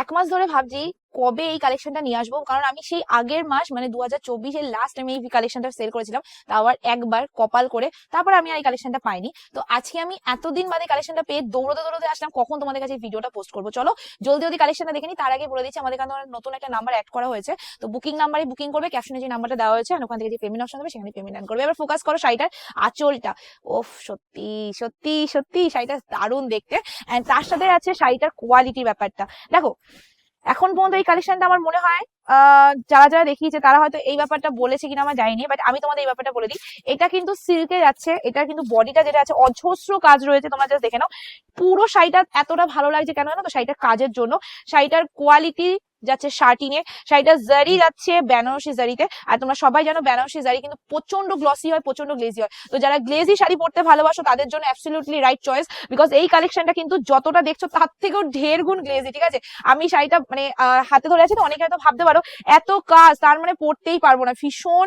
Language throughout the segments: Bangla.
এক মাস ধরে ভাবছি কবে এই কালেকশনটা নিয়ে আসব? কারণ আমি সেই আগের মাস মানে দু হাজার চব্বিশের লাস্ট আমি এই কালেকশনটা সেল করেছিলাম। তা আবার একবার কপাল করে। তারপর আমি আর এই কালেকশনটা পাইনি। তো আজকে আমি এতদিন বাদে কালেকশনটা পেয়ে দৌড়তে দৌড়তে আসলাম। কখন তোমাদের কাছে ভিডিওটা পোস্ট করব? চলো, জলদি জলদি কালেকশনটা দেখে তার আগে বলে দিচ্ছি, আমাদের কাছে নতুন একটা নাম্বার অ্যাড করা হয়েছে। তো বুকিং নাম্বারে বুকিং করবে ক্যাপশনে যে নাম্বারটা দেওয়া হয়েছে ওখান থেকে যে পেমেন্ট অপশন হবে সেখানে পেমেন্ট করবে। এবার ফোকাস করো শাড়িটার আঁচলটা। ওফ, সত্যি সত্যি সত্যি, শাড়িটা দারুণ দেখতে। এন্ড তার সাথে আছে শাড়িটার কোয়ালিটির ব্যাপারটা। দেখো এখন পর্যন্ত এই কালেকশনটা আমার মনে হয় যারা যারা দেখিয়েছে তারা হয়তো এই ব্যাপারটা বলেছে কিনা আমার যাইনি বাট আমি তোমাদের এই ব্যাপারটা বলে দিই। এটা কিন্তু সিল্কে যাচ্ছে, এটা কিন্তু বডিটা যেটা আছে, অজস্র কাজ রয়েছে, তোমরা জাস্ট দেখে নাও। পুরো শাড়িটা এতটা ভালো লাগছে কেন জানো তো? শাড়িটার কাজের জন্য, শাড়িটার কোয়ালিটি যাচ্ছে শার্টিনে। শাড়িটা জারি যাচ্ছে বেনারসি জারিতে। আর তোমরা সবাই জানো বেনারসি জারি কিন্তু প্রচণ্ড গ্লসি হয় প্রচণ্ড গ্লেজি হয়। তো যারা গ্লেজি শাড়ি পরতে ভালোবাসো, তাদের জন্য অ্যাবসলিউটলি রাইট চয়েস বিকজ এই কালেকশনটা কিন্তু যতটা দেখছ, তার থেকেও ঢের গুণ গ্লেজি ঠিক আছে? আমি শাড়িটা মানে হাতে ধরে আছি তো, অনেকে হয়তো ভাবতে পারো, এত কাজ, তার মানে পরতেই পারব না। ভীষণ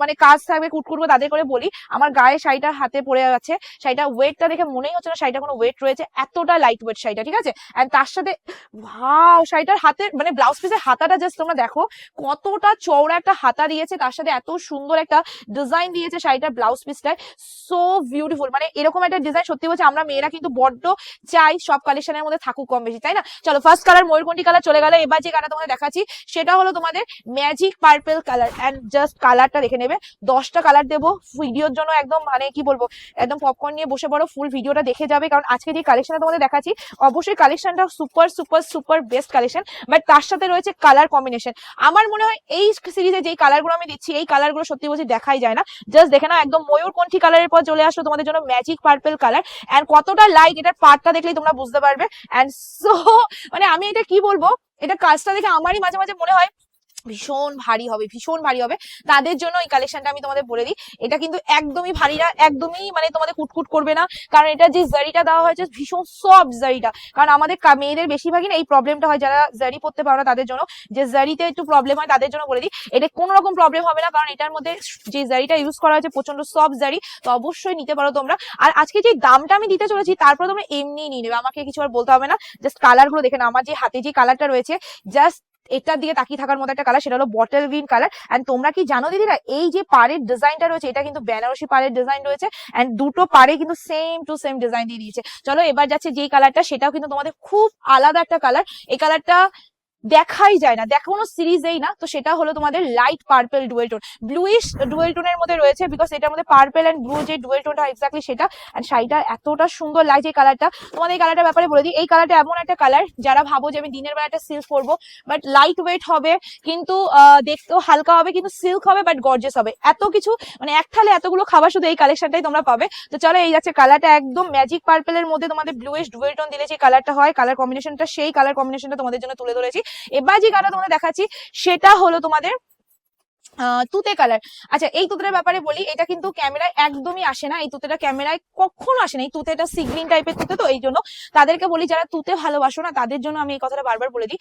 মানে কাজ থাকবে কুটকুটবো তাদের করে বলি। আমার গায়ে শাড়িটা হাতে পড়ে আছে শাড়িটা ওয়েটটা দেখে মনেই হচ্ছে না শাড়িটা কোনো ওয়েট রয়েছে, এতটা লাইট ওয়েট শাড়িটা, ঠিক আছে? এন্ড তার সাথে ভাও শাড়িটার হাতে মানে ব্লাউজ পিসের হাতাটা জাস্ট তোমরা দেখো, কতটা চওড়া একটা হাতা দিয়েছে, তার সাথে এত সুন্দর একটা ডিজাইন দিয়েছে শাড়িটার ব্লাউজ পিসটায় সো বিউটিফুল মানে এরকম একটা ডিজাইন সত্যি বলছে আমরা মেয়েরা কিন্তু বড্ড চাই সব কালেকশনের মধ্যে থাকুক কম বেশি, তাই না? চলো ফার্স্ট কালার ময়ূরকণ্ঠী কালার চলে গেল, এবার যে কালার তোমাদের দেখাচ্ছি, সেটা হলো তোমাদের magic purple colour and just কালারটা দেখে নেবে। দশটা কালার দেবো ভিডিওর জন্য একদম মানে কি বলব, একদম পপকর্ন নিয়ে বসে পড়ো ফুল ভিডিওটা দেখে যাবে, কারণ আজকে যে কালেকশনটা তোমাদের দেখাচ্ছি, অবশ্যই কালেকশনটা super super super best collection but তার সাথে রয়েছে কালার কম্বিনেশন আমার মনে হয় এই সিরিজে যেই কালারগুলো আমি দিচ্ছি এই কালারগুলো সত্যি বলছি দেখাই যায় না। জাস্ট দেখে না একদম ময়ূর কোনটি কালারের পর চলে আসলো তোমাদের জন্য ম্যাজিক পার্পেল কালার অ্যান্ড কতটা লাইট এটার পার্টটা দেখলেই তোমরা বুঝতে পারবে। অ্যান্ড সো মানে আমি এটা কি বলব? এটা কাজটা দেখে আমারই মাঝে মাঝে মনে হয় ভীষণ ভারী হবে, ভীষণ ভারী হবে। তাদের জন্য এই কালেকশনটা আমি তোমাদের বলে দিই। এটা কিন্তু একদমই ভারীরা একদমই মানে তোমাদের কুটকুট করবে না। কারণ এটা যে জারিটা দেওয়া হয়েছে, ভীষণ সফট জারিটা কারণ আমাদের মেয়েদের বেশিরভাগই না এই প্রবলেমটা হয়, যারা জারি পড়তে পারো না তাদের জন্য। যে জারিতে একটু প্রবলেম হয় তাদের জন্য বলে দিই। এটা কোনো রকম প্রবলেম হবে না, কারণ এটার মধ্যে যে জারিটা ইউজ করা হয়েছে প্রচণ্ড সফট জারি তো অবশ্যই নিতে পারো তোমরা। আর আজকে যে দামটা আমি দিতে চলেছি, তারপরে তোমরা এমনি নিয়ে নেবে। আমাকে কিছু আর বলতে হবে না। জাস্ট কালারগুলো দেখে না আমার যে হাতে যে কালারটা রয়েছে জাস্ট এটার দিয়ে তাকিয়ে থাকার মতো একটা কালার সেটা হলো বটল গ্রিন কালার অ্যান্ড তোমরা কি জানো দিদিরা, এই যে পাড়ের ডিজাইনটা রয়েছে, এটা কিন্তু বেনারসি পাড়ের ডিজাইন রয়েছে অ্যান্ড দুটো পাড়ে কিন্তু সেম টু সেম ডিজাইন দিয়ে দিয়েছে। চলো এবার যাচ্ছে যেই কালারটা সেটাও কিন্তু তোমাদের খুব আলাদা একটা কালার এই কালারটা দেখাই যায় না। দেখানো সিরিজেই না। তো সেটা হলো তোমাদের light purple dual tone bluish dual টোনের মধ্যে রয়েছে বিকজ এটার মধ্যে পার্পেল এন্ড ব্লু যে ডুয়েল টোনটা এক্স্যাক্টলি সেটা অ্যান্ড শাড়িটা এতটা সুন্দর লাগছে এই কালারটা তোমাদের এই কালারটার ব্যাপারে বলে দিই, এই কালারটা এমন একটা কালার যারা ভাবো যে আমি দিনের বেলা একটা সিল্ক পরবো বাট লাইট ওয়েট হবে, কিন্তু দেখতেও হালকা হবে, কিন্তু সিল্ক হবে বাট গর্জেস হবে। এত কিছু মানে এক থালে এতগুলো খাবার শুধু এই কালেকশনটাই তোমরা পাবে। তো চলো, এই যাচ্ছে কালারটা একদম ম্যাজিক পার্পেলের মধ্যে তোমাদের ব্লুইশ ডুয়েল টোন দিলে যে কালারটা হয় কালার কম্বিনেশনটা সেই কালার কম্বিনেশনটা তোমাদের জন্য তুলে ধরেছি। এবার যে কালার তোমাদের দেখাচ্ছি, সেটা হলো তোমাদের তুতে কালার। আচ্ছা এই তুতেটার ব্যাপারে বলি, এটা কিন্তু ক্যামেরায় একদমই আসে না। এই তুতেটা ক্যামেরায় কখনো আসে না। এই তুতেটা সিগ্রিন টাইপের তুতে তো, এই জন্য তাদেরকে বলি, যারা তুতে ভালোবাসো না, তাদের জন্য আমি এই কথাটা বারবার বলে দিই।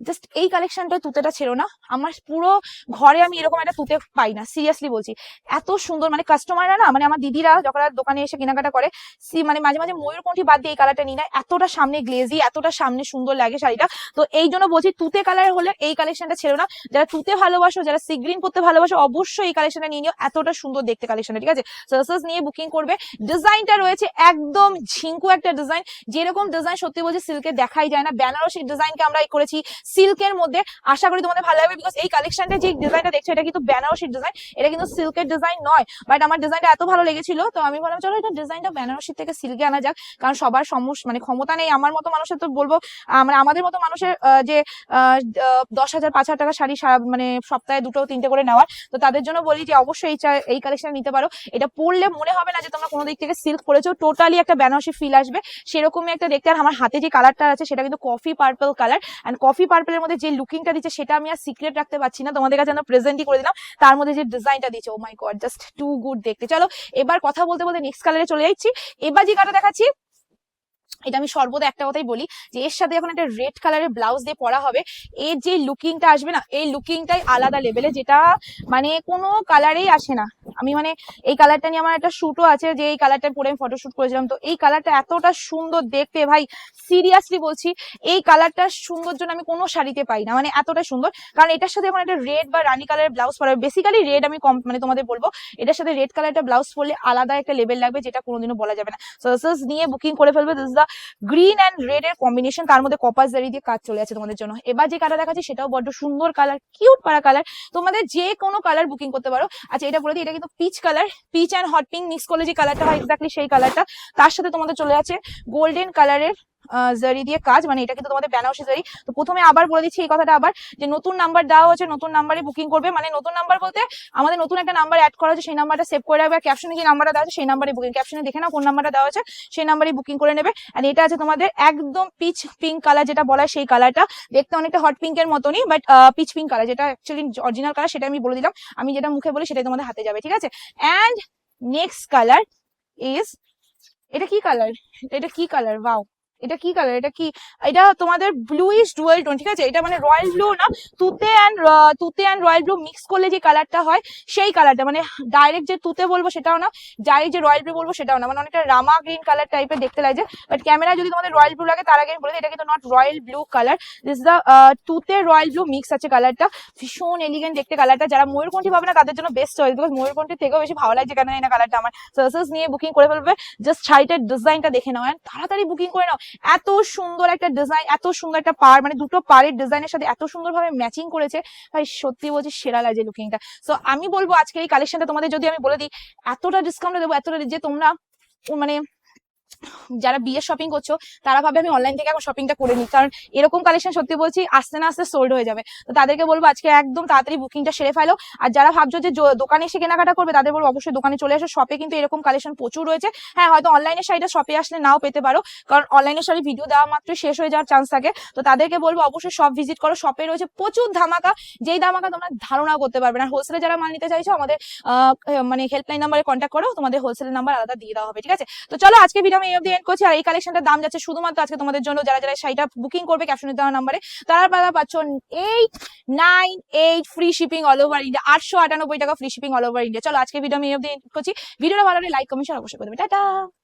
জাস্ট এই কালেকশনটা তুতেটা ছিল না। আমার পুরো ঘরে আমি এরকম একটা তুতে পাই না সিরিয়াসলি বলছি। এত সুন্দর মানে কাস্টমাররা না মানে আমার দিদিরা যখন দোকানে এসে কেনাকাটা করে, সি মানে মাঝে মাঝে ময়ূরকণ্ঠী বাদ দিয়ে এই কালারটা নিই না। এতটা সামনে গ্লেজি এতটা সামনে সুন্দর লাগে শাড়িটা। তো এই জন্য বলছি, তুতে কালার হলে এই কালেকশনটা ছিল না। যারা তুতে ভালোবাসো, যারা সিগ্রিন পরতে ভালোবাসো, অবশ্যই এই কালেকশনটা নিয়ে নিও। এতটা সুন্দর দেখতে কালেকশনটা ঠিক আছে? সার্সেস নিয়ে বুকিং করবে। ডিজাইনটা রয়েছে একদম ঝিঙ্কু একটা ডিজাইন যেরকম ডিজাইন সত্যি বলছি সিল্কে দেখাই যায় না। বেনারসি ডিজাইনকে আমরা করেছি। সিল্কের মধ্যে। আশা করি তোমাদের ভালো লাগবে বিকজ এই কালেকশনটা যে ডিজাইনটা দেখছ, এটা কিন্তু বেনারসির ডিজাইন এটা কিন্তু সিল্কের ডিজাইন নয় বাট আমার ডিজাইনটা এত ভালো লেগেছিল, তো আমি বললাম চলো এটা ডিজাইনটা বেনারসি থেকে সিল্কে আনা যাক, কারণ সবার সমস্যা মানে ক্ষমতা নেই আমার মতো মানুষের তো বলব মানে আমাদের মতো মানুষের যে দশ হাজার, পাঁচ হাজার টাকা শাড়ি সারা মানে সপ্তাহে দুটো, তিনটে করে নেওয়ার, তো তাদের জন্য বলি যে অবশ্যই এই এই কালেকশন নিতে পারো। এটা পরলে মনে হবে না যে তোমরা কোনো দিক থেকে সিল্ক পরেছো টোটালি একটা বেনারসি ফিল আসবে। সেরকমই একটা দেখতে, আর আমার হাতে যে কালারটা আছে, সেটা কিন্তু coffee purple colour and coffee পার্পলের মধ্যে যে লুকিংটা দিচ্ছে, সেটা আমি আর সিক্রেট রাখতে পারছি না। তোমাদের কাছে আমরা প্রেজেন্টই করে দিলাম, তার মধ্যে যে ডিজাইনটা দিচ্ছে ও my god just too good দেখতে। চলো, এবার কথা বলতে বলতে নেক্সট কালারে চলে যাচ্ছি। এবার যে কাটা দেখাচ্ছি এটা আমি সর্বদা একটা কথাই বলি যে এর সাথে যখন একটা রেড কালারের ব্লাউজ দিয়ে পরা হবে, এর যে লুকিংটা আসবে না, এই লুকিংটাই আলাদা লেভেলে যেটা মানে কোনো কালারেই আসে না। আমি মানে এই কালারটা নিয়ে আমার একটা শুটও আছে যে এই কালারটা পরে আমি ফটোশুট করেছিলাম। তো এই কালারটা এতটা সুন্দর দেখতে ভাই সিরিয়াসলি বলছি, এই কালারটা সুন্দর জন্য আমি কোনো শাড়িতে পাই না। মানে এতটা সুন্দর। কারণ এটার সাথে আমার একটা রেড বা রানী কালারের ব্লাউজ পরা বেসিক্যালি রেড আমি কম মানে তোমাদের বলব, এটার সাথে রেড কালারটা ব্লাউজ পরলে আলাদা একটা লেভেল লাগবে যেটা কোনোদিনও বলা যাবে না। সার্সেস নিয়ে বুকিং করে ফেলবে this the green and red এর কম্বিনেশন তার মধ্যে কপাস জারি দিয়ে কাজ চলে আছে তোমাদের জন্য। এবার যে কালার দেখাচ্ছি সেটাও বড্ড সুন্দর কালার কিউট পারা কালার তোমাদের যে কোনো কালার বুকিং করতে পারো। আচ্ছা এটা বলে দিই, এটা কিন্তু peach colour peach and hot pink mix করলে যে কালারটা হয় এক্স্যাক্টলি সেই কালারটা তার সাথে তোমাদের চলে আছে গোল্ডেন কালারের জারি দিয়ে কাজ মানে এটা কিন্তু তোমাদের বেনারসি জারি। তো প্রথমে আবার বলে দিচ্ছি এই কথাটা আবার, যে নতুন নাম্বার দেওয়া হচ্ছে নতুন নাম্বারে বুকিং করবে। মানে নতুন নাম্বার বলতে আমাদের নতুন একটা নাম্বার অ্যাড করা হচ্ছে সেই নাম্বারটা সেভ করে রাখবে। ক্যাপশনে যে নাম্বারটা দেওয়া আছে, সেই নাম্বারে বুকিং ক্যাপশনে দেখে নাও কোন নাম্বারটা দেওয়া আছে সেই নাম্বারে বুকিং করে নেবে। আর এটা আছে তোমাদের একদম পিচ পিঙ্ক কালার যেটা বলা সেই কালারটা দেখতে অনেকটা হট পিঙ্কের মতনই বাট পিচ পিঙ্ক কালার যেটা অ্যাকচুয়ালি অরিজিনাল কালার সেটা আমি বলে দিলাম। আমি যেটা মুখে বলি, সেটাই তোমাদের হাতে যাবে, ঠিক আছে? অ্যান্ড নেক্সট কালার ইজ এটা কি কালার এটা কি কালার ওয়াও এটা কি কালার এটা কি এটা তোমাদের ব্লুইশ ডুয়েল টোন ঠিক আছে? এটা মানে রয়্যাল ব্লু না? তুতে অ্যান্ড তুতে অ্যান্ড রয়্যাল ব্লু মিক্স করলে যে কালারটা হয়, সেই কালারটা মানে ডাইরেক্ট যে তুতে বলব সেটাও না ডাইরেক্ট যে রয়্যাল ব্লু বলব সেটাও না। মানে অনেকটা রামা গ্রিন কালার টাইপের দেখতে লাগছে বাট ক্যামেরা যদি তোমাদের রয়্যাল ব্লু লাগে, তার আগে বলে এটা কিন্তু not royal blue colour this the তুতে রয়্যাল ব্লু মিক্স আছে কালারটা ভীষণ এলিগেন্ট দেখতে কালারটা যারা ময়ূরকণ্ঠী পাবে না তাদের জন্য বেস্ট চয়েস বিকজ ময়ূরকণ্ঠী থেকেও বেশি ভালো লাগছে কেন এই না কালারটা আমার সার্সেস নিয়ে বুকিং করে ফেলবে। জাস্ট শাড়িটার ডিজাইনটা দেখে নাও তাড়াতাড়ি বুকিং করে নাও। এত সুন্দর একটা ডিজাইন এত সুন্দর একটা পার মানে দুটো পাড়ের ডিজাইনের সাথে এত সুন্দরভাবে ম্যাচিং করেছে। ভাই, সত্যি বলছি, সেরা লাগে লুকিংটা সো আমি বলব আজকে এই কালেকশনটা তোমাদের যদি আমি বলে দিই, এতটা ডিসকাউন্ট দেবো, এতটা যে তোমরা মানে যারা বিয়ে শপিং করছ, তারা ভাবে আমি অনলাইন থেকে এখন শপিংটা করে নিই। কারণ এরকম কালেকশন সত্যি বলছি, আস্তে না আস্তে সোল্ড হয়ে যাবে। তো তাদেরকে বলব আজকে একদম তাড়াতাড়ি বুকিংটা সেরে ফেলো। আর যারা ভাবছ যে দোকানে এসে কেনাকাটা করবে, তাদের বলব অবশ্যই দোকানে চলে আসো শপে কিন্তু এরকম কালেকশন প্রচুর রয়েছে। হ্যাঁ হয়তো অনলাইনের শাড়িটা শপে আসলে নাও পেতে পারো। কারণ অনলাইনের শাড়ি ভিডিও দেওয়া মাত্র শেষ হয়ে যাওয়ার চান্স থাকে। তো তাদেরকে বলব অবশ্যই সব ভিজিট করো। শপে রয়েছে প্রচুর ধামাকা। যেই ধামাকা তোমরা ধারণা করতে পারবে না। হোলসেলে যারা মাল নিতে চাইছো, আমাদের মানে হেল্পলাইন নাম্বারে কন্ট্যাক্ট করো। তোমাদের হোলসেলের নাম্বার আলাদা দিয়ে দেওয়া হবে, ঠিক আছে? তো চলো আজকে ভিডিও আমি এই অবধি এন্ড করছি। আর এই কালেকশনটার দাম যাচ্ছে শুধুমাত্র আজকে তোমাদের জন্য। যারা যারা শাড়িটা বুকিং করবে ক্যাপশনে দেওয়া নাম্বারে তারা পারা পাচ্ছ eight nine eight free shipping all over India আটশো আটানব্বই টাকা free shipping all over India চলো আজকে ভিডিও আমি এই অবধি এন্ড করছি। ভিডিওটা ভালো লাগে লাইক কমেন্ট অবশ্যই করবে টাটা!